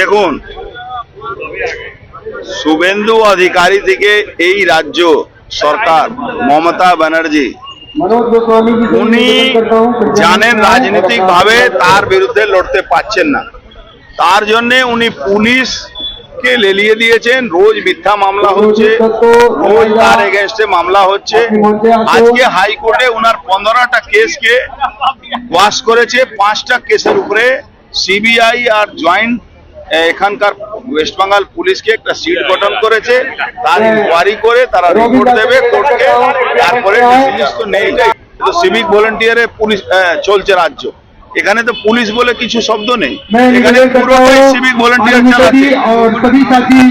দেখুন, শুভেন্দু অধিকারী থেকে এই রাজ্য সরকার মমতা ব্যানার্জি, উনি জানেন রাজনৈতিক ভাবে তার বিরুদ্ধে লড়তে পারছেন না। তার জন্য উনি পুলিশ কে লেলিয়ে দিয়েছেন। রোজ মিথ্যা মামলা হচ্ছে, রোজ তার এগেনস্টে মামলা হচ্ছে। আজকে হাইকোর্টে উনার পনেরোটা কেসকে ওয়াশ করেছে। পাঁচটা কেসের উপরে সিবিআই আর জয়েন্ট এখানকার ওয়েস্ট বেঙ্গল পুলিশকে একটা সিট গঠন করেছে তার ইনকোয়ারি করে তারা রিপোর্ট দেবে কোর্টকে তারপরে পুলিশ তো নেই তো সিভিক ভলেন্টিয়ারে পুলিশ চলছে রাজ্য। এখানে তো পুলিশ বলে কিছু শব্দ নেই। এখানে পুরো সিভিক ভলেন্টিয়ার চালাচ্ছে।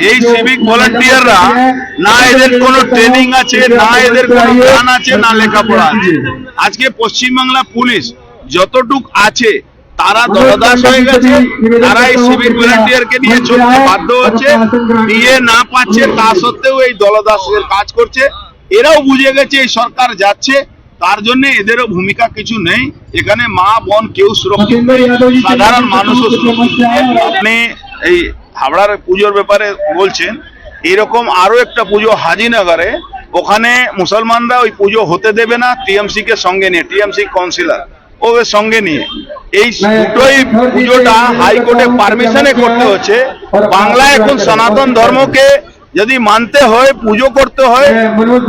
এই সিভিক ভলেন্টিয়াররা না এদের কোনো ট্রেনিং আছে না এদের কোনো জ্ঞান আছে না লেখাপড়া আছে। আজকে পশ্চিমবাংলা পুলিশ যতটুক আছে তারা দরদাস হয়ে গেছে তারা এই সিভিল ভলেন্টিয়ার কে নিয়ে চলতে বাধ্য হচ্ছে নিয়ে না পাচ্ছে তা সত্ত্বেও এই দলদাসের কাজ করছে। এরাও বুঝে গেছে এই সরকার যাচ্ছে তার জন্য এদেরও ভূমিকা কিছু নেই। এখানে মা বোন কেউ সুরক্ষিত সাধারণ মানুষও আপনি এই হাবড়ার পুজোর ব্যাপারে বলছেন এরকম আরও একটা পুজো হাজিনগরে ওখানে মুসলমানরা ওই পুজো হতে দেবে না টিএমসি কে সঙ্গে নিয়ে টিএমসি কাউন্সিলর ওদের সঙ্গে নিয়ে। এই দুটোই পুজোটা হাইকোর্টে পারমিশনে করতে হচ্ছে। বাংলা এখন সনাতন ধর্মকে যদি মানতে হয়, পুজো করতে হয়,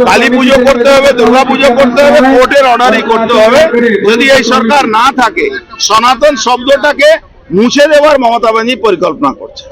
কালী পুজো করতে হবে, দুর্গা পুজো করতে হবে, কোর্টের অর্ডারই করতে হবে। যদি এই সরকার না থাকে, সনাতন শব্দটাকে মুছে দেওয়ার মমতা ব্যানার্জি পরিকল্পনা করছে।